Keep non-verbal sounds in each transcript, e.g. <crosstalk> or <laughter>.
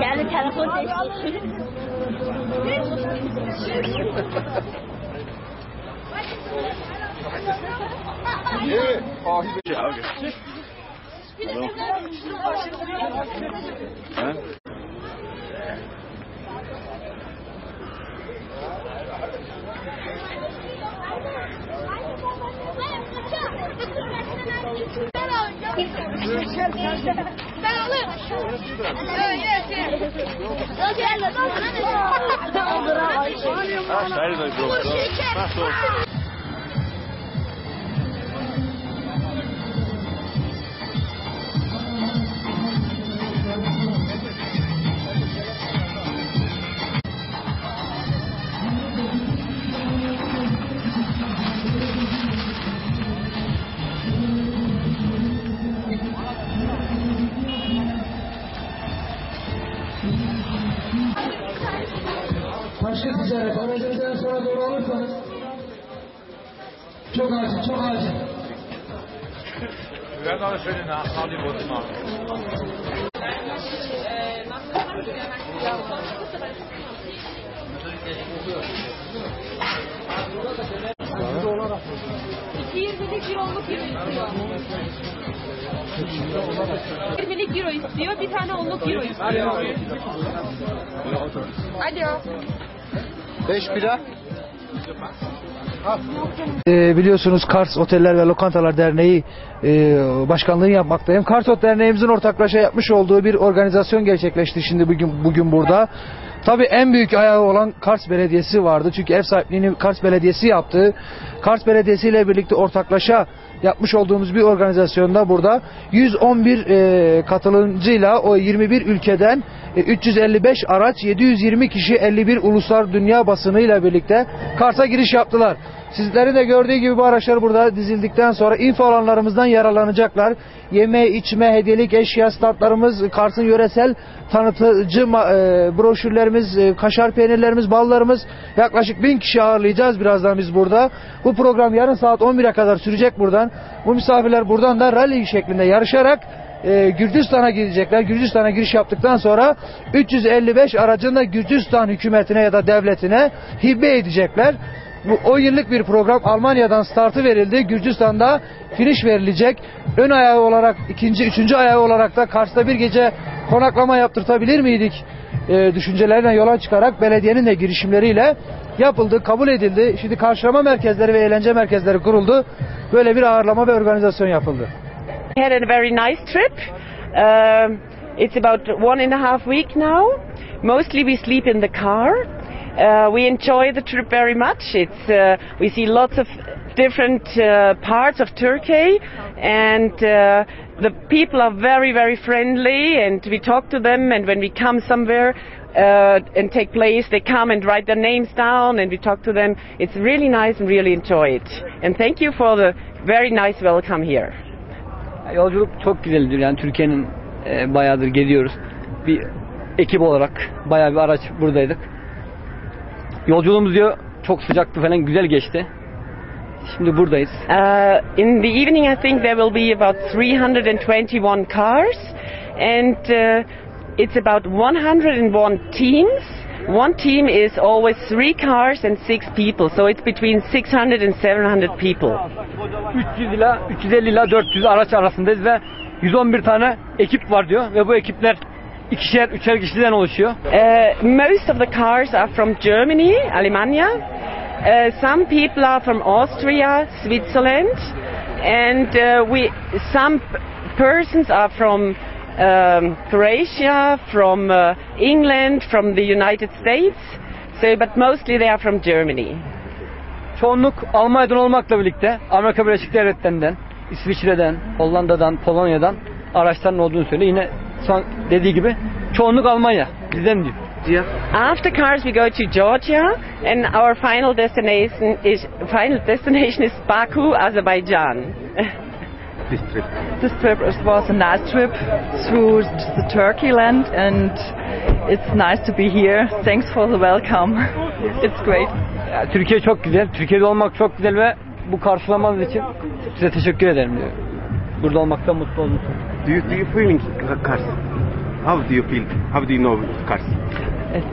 Geldi telefon seçti. Evet. Ahir. Ja, Evet, evet, evet. Ah, zei dat Hebben alles schön in der Hollywood gemacht. Yirmilik euro istiyor, bir tane onluk euro istiyor. Alo. 5 bira. Ee, biliyorsunuz Kars Oteller ve Lokantalar Derneği e, başkanlığı yapmaktayım. Kars Ot Derneğimizin ortaklaşa yapmış olduğu bir organizasyon gerçekleşti şimdi bugün bugün burada. Tabii en büyük ayağı olan Kars Belediyesi vardı. Çünkü ev sahipliğini Kars Belediyesi yaptı. Kars Belediyesi ile birlikte ortaklaşa yapmış olduğumuz bir organizasyonda burada 111 e, katılımcıyla o 21 ülkeden e, 355 araç 720 kişi 51 uluslar dünya basınıyla birlikte Kars'a giriş yaptılar. Sizlerin de gördüğü gibi bu araçlar burada dizildikten sonra info alanlarımızdan yararlanacaklar. Yeme, içme, hediyelik eşya statlarımız, Kars'ın yöresel tanıtıcı e, broşürlerimiz, e, kaşar peynirlerimiz, ballarımız yaklaşık bin kişi ağırlayacağız birazdan biz burada. Bu program yarın saat 11'e kadar sürecek buradan. Bu misafirler buradan da rally şeklinde yarışarak e, Gürcistan'a gidecekler. Gürcistan'a giriş yaptıktan sonra 355 aracını da Gürcistan hükümetine ya da devletine hibe edecekler. Bu 10 yıllık bir program Almanya'dan startı verildi. Gürcistan'da finish verilecek. Ön ayağı olarak ikinci, üçüncü ayağı olarak da Kars'ta bir gece konaklama yaptırtabilir miydik? E, düşüncelerine yola çıkarak belediyenin de girişimleriyle yapıldı, kabul edildi. Şimdi karşılama merkezleri ve eğlence merkezleri kuruldu. Böyle bir ağırlama ve organizasyon yapıldı. We had a very nice trip. Um, it's about one and a half week now. Mostly we sleep in the car. Uh, we enjoy the trip very much. It's uh, we see lots of different uh, parts of Turkey, and uh, the people are very very friendly. And we talk to them. And when we come somewhere uh, and take place, they come and write their names down, and we talk to them. It's really nice and really enjoy it. And thank you for the very nice welcome here. Yolculuk çok güzeldir yani Türkiye'nin e, bayağıdır geziyoruz. Bir ekip olarak bayağı bir araç buradaydık. Yolculuğumuz diyor çok sıcaktı falan güzel geçti. Şimdi buradayız. Uh, in the evening, I think there will be about 321 cars, and uh, it's about 101 teams. One team is always three cars and six people, so it's between 600 and 700 people. 300 ila 350 ila 400 araç arasındayız ve 111 tane ekip var diyor ve bu ekipler ikişer üçer kişiden oluşuyor. Uh, most of the cars are from Germany, Alemania. Uh, some people are from Austria, Switzerland, and uh, we some persons are from um, Croatia, from uh, England, from the United States. So, but mostly they are from Germany. Çoğunluk Almanya'dan olmakla birlikte Amerika Birleşik Devletleri'nden, İsviçre'den, Hollanda'dan, Polonya'dan araçların olduğunu söylüyor. Yine dediği gibi çoğunluk Almanya. Bizden diyor. After cars, we go to Georgia, and our final destination is final destination is Baku, Azerbaijan. <laughs> This trip. This trip was a nice trip through the Turkey land, and it's nice to be here. Thanks for the welcome. <laughs> It's great. Ya, Türkiye çok güzel. Türkiye'de olmak çok güzel ve bu karşılamanız için size teşekkür ederim diyor. burada olmaktan mutlu oldum. Do you, do you feel in Kars? How do you feel? How do you know Kars? It's,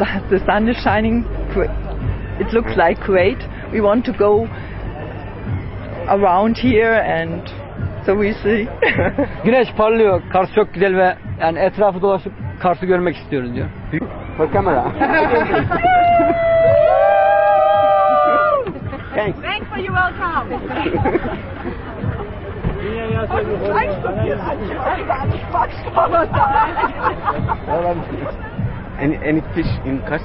<laughs> the sun is shining. It looks like Kuwait. We want to go around here and so we see. <laughs> Güneş parlıyor. Kars çok güzel ve yani etrafı dolaşıp Kars'ı görmek istiyoruz diyor. For camera. <laughs> Thanks. Thanks for your welcome. <laughs> Any, any fish in Kars?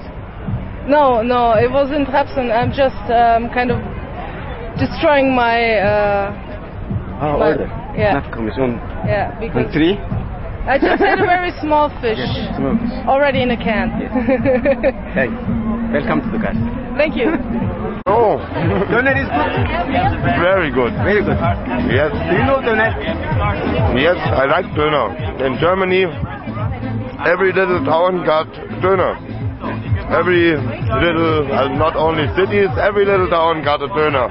No, no, it wasn't Rapsen. I'm just um, kind of destroying my. Uh, Ah, My- orada. yeah. Not commission. yeah, because tree? I just had a very small <laughs> fish Yes, small fish. already in a can. Thanks. Welcome to the Kars. Thank you. <laughs> Oh, Döner is good. very good. Very good. Yes, Do you know döner? yes, I like Döner. In Germany, every little town got Döner. Every little, uh, not only cities, every little town got a Döner.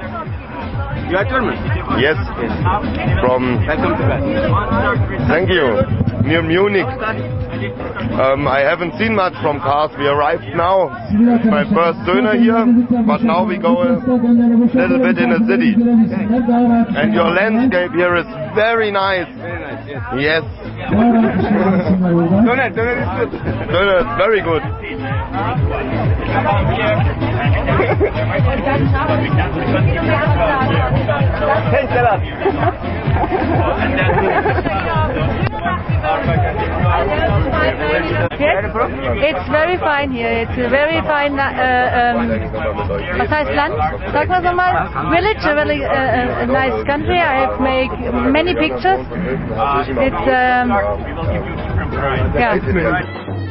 You are German? Yes, yes. from Welcome to. Thank you. Near Munich. Um, I haven't seen much from cars. We arrived now. It's my first döner here, but now we go a little bit in the city. And your landscape here is very nice. Yes. Döner, döner is good. döner very good. Thanks <laughs> It's very fine here. It's a very fine, uh, um, was heißt Land? Sag mal so mal. Village, a very uh, a nice country. I have made many pictures. It's, um, yeah.